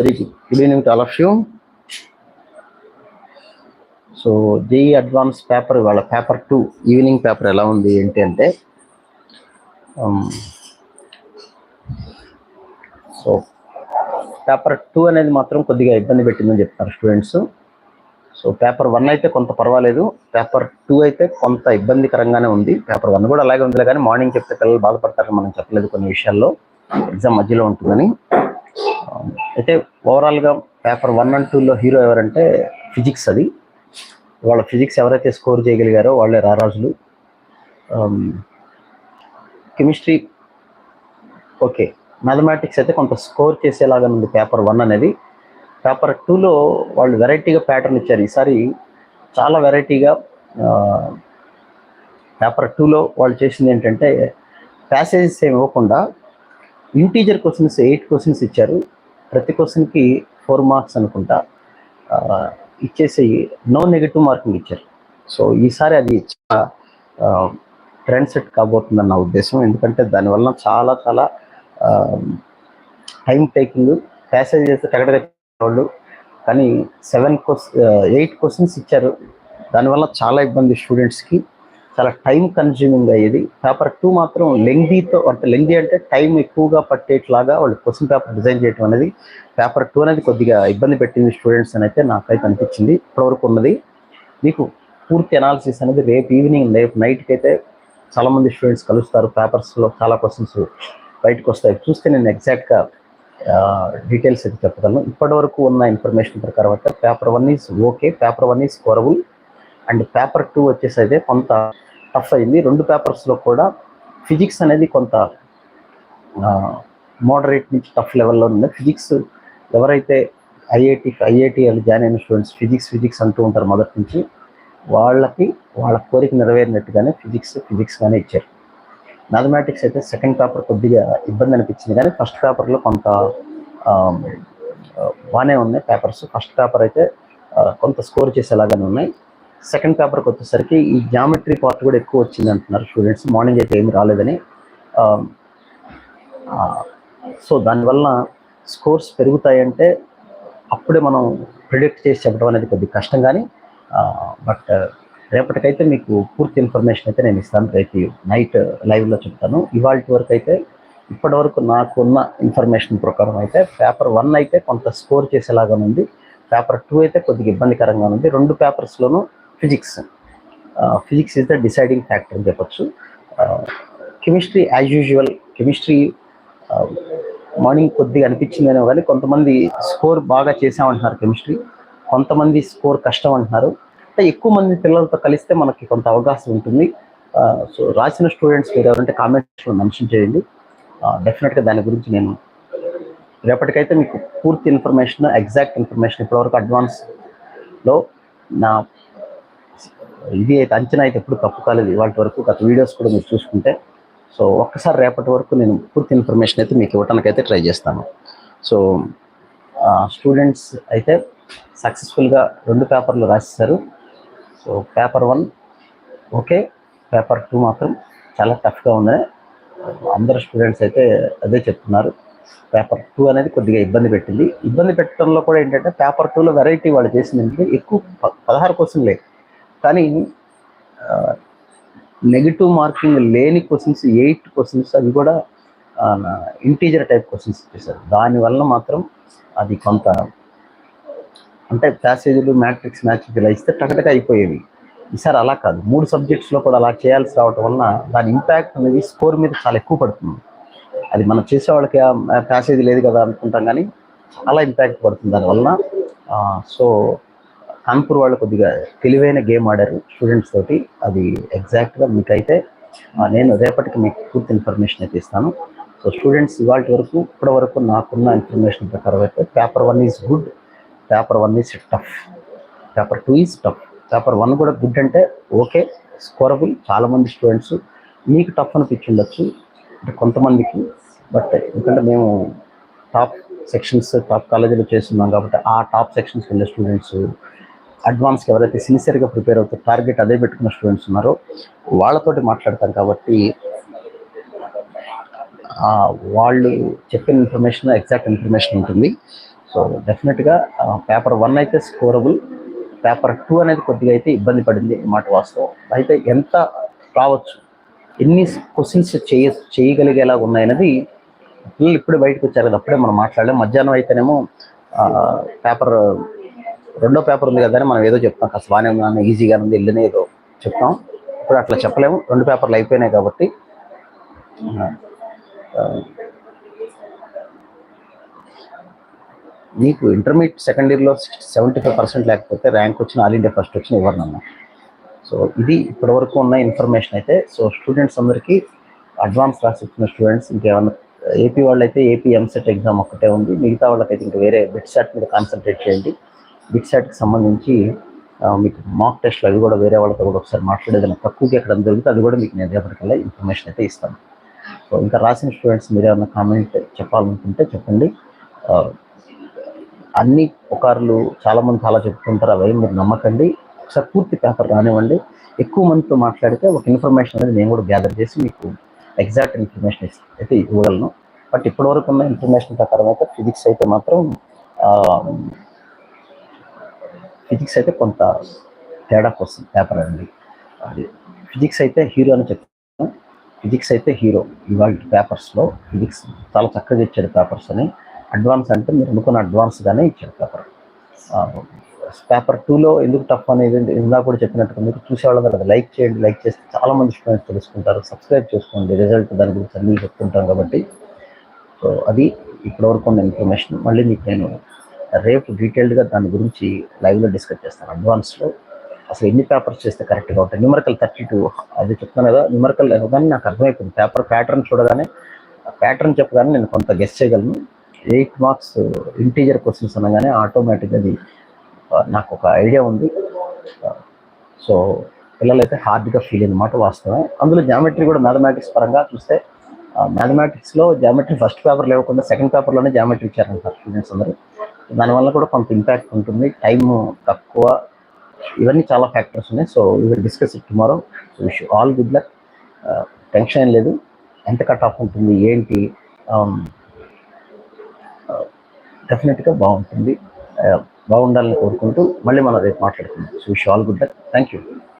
Very good. Evening to all of you. So JEE advance paper వాళ్ళ paper two evening paper ఎలా ఉంది ఏంటి అంటే సో పేపర్ టూ అనేది మాత్రం కొద్దిగా ఇబ్బంది పెట్టిందని చెప్తారు స్టూడెంట్స్ సో పేపర్ వన్ అయితే కొంత పర్వాలేదు పేపర్ టూ అయితే కొంత ఇబ్బందికరంగానే ఉంది పేపర్ వన్ కూడా అలాగే ఉంది కానీ మార్నింగ్ చెప్తే పిల్లలు బాధపడతారని మనం చెప్పలేదు కొన్ని విషయాల్లో ఎగ్జామ్ మధ్యలో ఉంటుందని అయితే ఓవరాల్గా పేపర్ వన్ అండ్ టూలో హీరో ఎవరంటే ఫిజిక్స్ అది. వాళ్ళ ఫిజిక్స్ ఎవరైతే స్కోర్ చేయగలిగారో వాళ్ళే రారాజులు. కెమిస్ట్రీ ఓకే మ్యాథమెటిక్స్ అయితే కొంత స్కోర్ చేసేలాగా ఉంది పేపర్ వన్ అనేది. పేపర్ టూలో వాళ్ళు వెరైటీగా ప్యాటర్న్ ఇచ్చారు. ఈసారి చాలా వెరైటీగా పేపర్ టూలో వాళ్ళు చేసింది ఏంటంటే ప్యాసేజెస్ ఏమి ఇవ్వకుండా ఇంటీజర్ క్వశ్చన్స్ ఎయిట్ క్వశ్చన్స్ ఇచ్చారు. ప్రతి క్వశ్చన్కి ఫోర్ మార్క్స్ అనుకుంటా. ఇచ్చేసి నో నెగిటివ్ మార్కింగ్ ఇచ్చారు. సో ఈసారి అది చాలా ట్రెండ్ సెట్ కాబోతుందని నా ఉద్దేశం. ఎందుకంటే దానివల్ల చాలా చాలా టైం టేకింగ్ ప్యాసేజ్ చేస్తే టగటగా వాళ్ళు కానీ సెవెన్ క్వశ్చన్ ఎయిట్ క్వశ్చన్స్ ఇచ్చారు. దానివల్ల చాలా ఇబ్బంది స్టూడెంట్స్కి చాలా టైం కన్జ్యూమింగ్ అయ్యేది. పేపర్ టూ మాత్రం లెంగ్దీతో అంటే లెంగ్దీ అంటే టైం ఎక్కువగా పట్టేట్లాగా వాళ్ళు క్వశ్చన్ పేపర్ డిజైన్ చేయడం అనేది పేపర్ టూ అనేది కొద్దిగా ఇబ్బంది పెట్టింది స్టూడెంట్స్ అని అయితే నాకైతే అనిపించింది. ఇప్పటివరకు ఉన్నది. మీకు పూర్తి అనాలిసిస్ అనేది రేపు ఈవినింగ్ రేపు నైట్కి అయితే చాలా మంది స్టూడెంట్స్ కలుస్తారు. పేపర్స్లో చాలా క్వశ్చన్స్ బయటకు వస్తాయి. చూస్తే నేను ఎగ్జాక్ట్గా డీటెయిల్స్ అయితే చెప్పగలను. ఇప్పటివరకు ఉన్న ఇన్ఫర్మేషన్ ప్రకారం అయితే paper one is okay paper one is scorable and paper two వచ్చేసి అయితే కొంత టఫ్ అయింది. రెండు పేపర్స్లో కూడా ఫిజిక్స్ అనేది కొంత మోడరేట్ నుంచి టఫ్ లెవెల్లో ఉంది. ఫిజిక్స్ ఎవరైతే ఐఐటి ఐఐటి వాళ్ళు జాయిన్ అయిన స్టూడెంట్స్ ఫిజిక్స్ ఫిజిక్స్ అంటూ ఉంటారు మొదటి నుంచి వాళ్ళకి వాళ్ళ కోరిక నెరవేరినట్టుగానే ఫిజిక్స్ ఫిజిక్స్గానే ఇచ్చారు. మ్యాథమెటిక్స్ అయితే సెకండ్ పేపర్ కొద్దిగా ఇబ్బంది అనిపించింది. కానీ ఫస్ట్ పేపర్లో కొంత బాగానే ఉన్నాయి పేపర్స్. ఫస్ట్ పేపర్ అయితే కొంత స్కోర్ చేసేలాగానే ఉన్నాయి. సెకండ్ పేపర్కి వచ్చేసరికి ఈ జామెట్రీ పార్ట్ కూడా ఎక్కువ వచ్చింది అంటున్నారు స్టూడెంట్స్. మార్నింగ్ అయితే ఏమి రాలేదని. సో దానివల్ల స్కోర్స్ పెరుగుతాయంటే అప్పుడే మనం ప్రిడిక్ట్ చేసి చెప్పడం అనేది కొద్దిగా కష్టం కానీ బట్ రేపటికైతే మీకు పూర్తి ఇన్ఫర్మేషన్ అయితే నేను ఇస్తాను. రేపు నైట్ లైవ్లో చెప్తాను. ఇవాళ వరకు అయితే ఇప్పటి వరకు నాకున్న ఇన్ఫర్మేషన్ ప్రకారం అయితే పేపర్ వన్ అయితే కొంత స్కోర్ చేసేలాగా ఉంది. పేపర్ టూ అయితే కొద్దిగా ఇబ్బందికరంగా ఉంది. రెండు పేపర్స్లోనూ physics. Physics is the deciding factor అని చెప్పొచ్చు. Chemistry as usual chemistry morning కొద్దిగా అనిపించిందేమో కానీ కొంతమంది స్కోర్ బాగా చేసామంటున్నారు కెమిస్ట్రీ. కొంతమంది స్కోర్ కష్టం అంటున్నారు. అంటే ఎక్కువ మంది పిల్లలతో కలిస్తే మనకి కొంత అవకాశం ఉంటుంది. సో రాసిన స్టూడెంట్స్ మీరు ఎవరంటే కామెంట్స్లో మెన్షన్ చేయండి. డెఫినెట్గా దాని గురించి నేను రేపటికైతే మీకు పూర్తి ఇన్ఫర్మేషన్ ఎగ్జాక్ట్ ఇన్ఫర్మేషన్ ఇప్పటివరకు అడ్వాన్స్లో నా ఇది అయితే అంచనా అయితే ఎప్పుడు తప్పు కాలేదు. ఇవాళ వరకు గత వీడియోస్ కూడా మీరు చూసుకుంటే సో ఒక్కసారి రేపటి వరకు నేను పూర్తి ఇన్ఫర్మేషన్ అయితే మీకు ఇవ్వడానికి అయితే ట్రై చేస్తాను. సో స్టూడెంట్స్ అయితే సక్సెస్ఫుల్గా రెండు పేపర్లు రాసేసారు so paper one okay paper two మాత్రం చాలా టఫ్గా ఉందని అందరు స్టూడెంట్స్ అయితే అదే చెప్తున్నారు. పేపర్ టూ అనేది కొద్దిగా ఇబ్బంది పెట్టింది. ఇబ్బంది పెట్టడంలో కూడా ఏంటంటే పేపర్ టూలో వెరైటీ వాళ్ళు చేసింది ఏంటంటే ఎక్కువ ప- పదహారు క్వశ్చన్లే. కానీ నెగిటివ్ మార్కింగ్ లేని క్వశ్చన్స్ ఎయిట్ క్వశ్చన్స్ అవి కూడా ఇంటీజర్ టైప్ క్వశ్చన్స్ ఇచ్చేసారు దానివల్ల మాత్రం అది కొంత అంటే ప్యాసేజీలు మ్యాట్రిక్స్ మ్యాట్రిక్స్ ఇలా ఇస్తే టకటక అయిపోయేవి. ఈసారి అలా కాదు. మూడు సబ్జెక్ట్స్లో కూడా అలా చేయాల్సి రావటం వలన దాని ఇంపాక్ట్ అనేది స్కోర్ మీద చాలా ఎక్కువ పడుతుంది. అది మనం చేసే వాళ్ళకి ప్యాసేజ్ లేదు కదా అనుకుంటాం కానీ చాలా ఇంపాక్ట్ పడుతుంది దానివల్ల సో కాన్పూర్ వాళ్ళు కొద్దిగా తెలివైన గేమ్ ఆడారు స్టూడెంట్స్ తోటి. అది ఎగ్జాక్ట్గా మీకైతే నేను రేపటికి మీకు పూర్తి ఇన్ఫర్మేషన్ అయితే ఇస్తాను. సో స్టూడెంట్స్ ఇవాళ వరకు ఇప్పటి వరకు నాకున్న ఇన్ఫర్మేషన్ ప్రకారం అయితే paper one is good paper one is tough paper two is tough paper one కూడా గుడ్ అంటే ఓకే స్కోరబుల్ చాలామంది స్టూడెంట్స్ మీకు టఫ్ అనిపించుండొచ్చు అంటే కొంతమందికి. బట్ ఎందుకంటే మేము టాప్ సెక్షన్స్ టాప్ కాలేజీలో చేస్తున్నాం కాబట్టి ఆ టాప్ సెక్షన్స్ వెళ్ళే స్టూడెంట్స్ అడ్వాన్స్కి ఎవరైతే సిన్సియర్గా ప్రిపేర్ అవుతారో టార్గెట్ అదే పెట్టుకున్న స్టూడెంట్స్ ఉన్నారో వాళ్ళతోటి మాట్లాడతాం కాబట్టి వాళ్ళు చెప్పిన ఇన్ఫర్మేషన్ ఎగ్జాక్ట్ ఇన్ఫర్మేషన్ ఉంటుంది. సో డెఫినెట్గా పేపర్ వన్ అయితే స్కోరబుల్ పేపర్ టూ అనేది కొద్దిగా అయితే ఇబ్బంది పడింది ఈ మాట వాస్తవం. అయితే ఎంత రావచ్చు? ఎన్ని క్వశ్చన్స్ చేయ చేయగలిగేలా ఉన్నాయన్నది పిల్లలు ఇప్పుడే బయటకు వచ్చారు కదా అప్పుడే మనం మాట్లాడలేం. మధ్యాహ్నం అయితేనేమో పేపర్ రెండో పేపర్ ఉంది కదా అని మనం ఏదో చెప్తాం. కాస్త బాగానే ఉంది ఈజీగా ఉంది వెళ్ళిన ఏదో చెప్తాం. ఇప్పుడు అట్లా చెప్పలేము. రెండు పేపర్లు అయిపోయినాయి కాబట్టి. నీకు ఇంటర్మీడియట్ సెకండ్ ఇయర్లో సెవెంటీ ఫైవ్ పర్సెంట్ లేకపోతే ర్యాంక్ వచ్చిన ఆల్ ఇండియా ఫస్ట్ వచ్చిన ఇవ్వరనమ్మా సో ఇది ఇప్పటివరకు ఉన్న ఇన్ఫర్మేషన్ అయితే సో స్టూడెంట్స్ అందరికీ అడ్వాన్స్ క్లాస్ ఇచ్చిన స్టూడెంట్స్ ఇంకేమన్నా ఏపీ వాళ్ళైతే ఏపీ ఎంసెట్ ఎగ్జామ్ ఒక్కటే ఉంది. మిగతా వాళ్ళకైతే ఇంకా వేరే బిట్ సెట్ మీద కాన్సన్ట్రేట్ చేయండి. బిట్సాట్కి సంబంధించి మీకు మాక్ టెస్ట్లు అవి కూడా వేరే వాళ్ళతో కూడా ఒకసారి మాట్లాడేదని తక్కువకి ఎక్కడ దొరికితే అది కూడా మీకు నేను రేపటికల్లా ఇన్ఫర్మేషన్ అయితే ఇస్తాను. సో ఇంకా రాసిన స్టూడెంట్స్ మీరు ఏమైనా కామెంట్ చెప్పాలనుకుంటే చెప్పండి. అన్ని పుకార్లు చాలామంది చాలా చెప్తుంటారు అవి మీరు నమ్మకండి. ఒకసారి పూర్తి పేపర్ రానివ్వండి. ఎక్కువ మందితో మాట్లాడితే ఒక ఇన్ఫర్మేషన్ అనేది నేను కూడా గ్యాదర్ చేసి మీకు ఎగ్జాక్ట్ ఇన్ఫర్మేషన్ అయితే ఇవ్వగలను. బట్ ఇప్పటివరకు ఉన్న ఇన్ఫర్మేషన్ ప్రకారం అయితే ఫిజిక్స్ అయితే మాత్రం ఫిజిక్స్ అయితే కొంత తేడా వస్తుంది పేపర్ అండి అది ఫిజిక్స్ అయితే హీరో అని చెప్తాను. ఫిజిక్స్ అయితే హీరో. ఇవాళ పేపర్స్లో ఫిజిక్స్ చాలా చక్కగా ఇచ్చాడు పేపర్స్ అని. అడ్వాన్స్ అంటే మీరు అనుకున్న అడ్వాన్స్గానే ఇచ్చాడు పేపర్ పేపర్ టూలో ఎందుకు టఫ్ అనేది ఇందాక కూడా చెప్పినట్టుగా మీరు చూసేవాళ్ళం కదా. లైక్ చేయండి లైక్ చేస్తే చాలా మంది స్టూడెంట్స్ తెలుసుకుంటారు. సబ్స్క్రైబ్ చేసుకోండి. రిజల్ట్ దాని గురించి అన్ని చెప్తుంటాం కాబట్టి. సో అది ఇప్పటివరకు ఉన్న ఇన్ఫర్మేషన్ మళ్ళీ మీకు నేను రేపు డీటెయిల్డ్గా దాని గురించి లైవ్లో డిస్కస్ చేస్తాను. అడ్వాన్స్లో అసలు ఎన్ని పేపర్స్ చేస్తే కరెక్ట్గా ఉంటాయి? న్యూమరికల్ థర్టీ టూ అది చెప్తాను కదా న్యూమరికల్ కానీ నాకు అర్థమైపోయింది. పేపర్ ప్యాటర్న్ చూడగానే ప్యాటర్న్ చెప్పగానే నేను కొంత గెస్ చేయగలను. ఎయిట్ మార్క్స్ ఇంటీజర్ క్వశ్చన్స్ అనగానే ఆటోమేటిక్గా అది నాకు ఒక ఐడియా ఉంది. సో పిల్లలైతే హార్డ్గా ఫీల్ అన్నమాట వాస్తవమే. అందులో జామెట్రీ కూడా మ్యాథమెటిక్స్ పరంగా చూస్తే మ్యాథమెటిక్స్లో జామెట్రీ ఫస్ట్ పేపర్ లేకుండా సెకండ్ పేపర్లోనే జామెట్రీ ఇచ్చారంటారు స్టూడెంట్స్ అందరూ. దానివల్ల కూడా కొంత ఇంపాక్ట్ ఉంటుంది. టైం తక్కువ. ఇవన్నీ చాలా ఫ్యాక్టర్స్ ఉన్నాయి. సో ఇవి will discuss it tomorrow so wish all good luck tension ఏం లేదు. ఎంత కట్ ఆఫ్ ఉంటుంది ఏంటి um, uh, డెఫినెట్గా బాగుంటుంది. Uh, బాగుండాలని కోరుకుంటూ మళ్ళీ మనం రేపు మాట్లాడుకుందాం. So wish all good luck thank you